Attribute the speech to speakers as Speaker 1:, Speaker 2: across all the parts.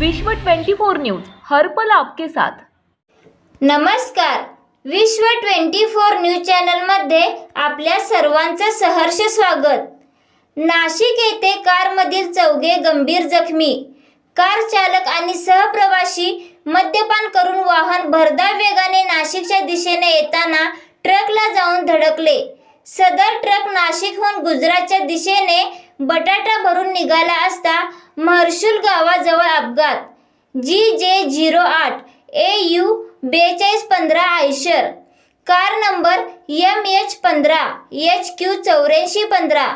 Speaker 1: विश्व 24 न्यूज हर्पल आपके साथ.
Speaker 2: नमस्कार. विश्व 24 न्यूज चॅनलमध्ये आपल्या सर्वांचं सहर्ष स्वागत. नाशिक येथे कारमधील चौघे गंभीर जखमी. कार चालक आणि सहप्रवाशी मद्यपान करून वाहन भरधाव वेगाने नाशिकच्या दिशेने येताना ट्रकला जाऊन धडकले. सदर ट्रक नाशिकहून गुजरातच्या दिशेने बटाटा भरून निघाला असता महर्षुल गावाजवळ अपघात. जी जे झिरो आठ ए यू बेचाळीस पंधरा Eicher. Car number M H पंधरा एच क्यू चौऱ्याऐंशी पंधरा.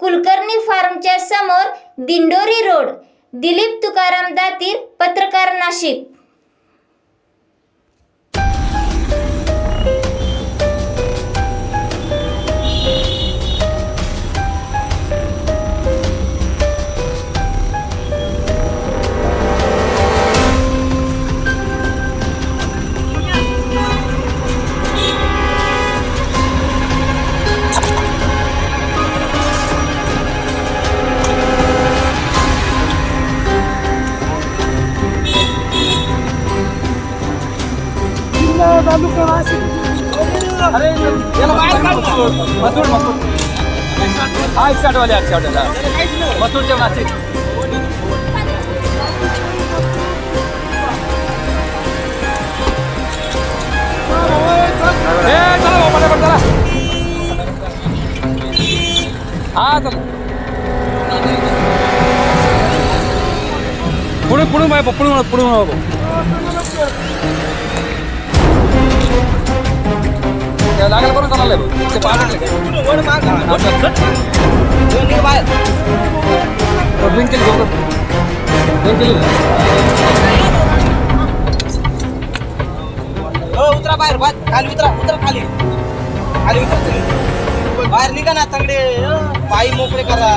Speaker 2: कुलकर्णी फार्मच्या समोर दिंडोरी रोड. दिलीप तुकाराम दातीर पत्रकार नाशिक.
Speaker 3: अरे याला बाहेर काढ मसूड मसूड हा एक शॉटवाले एक शॉटवाला मसूडचे नाशिक ए चला भाऊ, पटापट चला हा चला पुढे पुढे बाय पुढे म्हणा पुढे म्हणा बाबा त्या लागेल करून चाललंय भाऊ. ते बाहेर हो, ड्रिंक केली घेऊ ड्रिंक केली.
Speaker 4: हो उतरा बाहेर बाहेर. खाली उतरा उतरा खाली. खाली उतरा. बाहेर निघा ना तंगडे. हो, पायी मोकळे करा.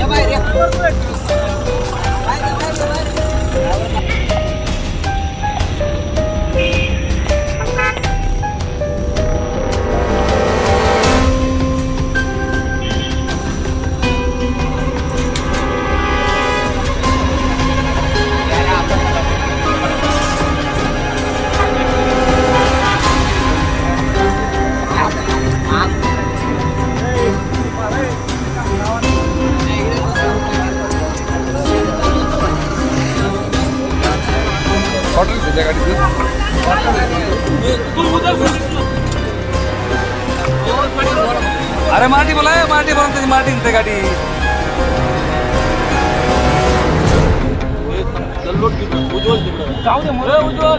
Speaker 4: या बाहेर या बाहेर या,
Speaker 3: अरे माटी बोला माटी बोला त्याची माटी त्या गाडी. जाऊ दे मुलं उज्ज्वल.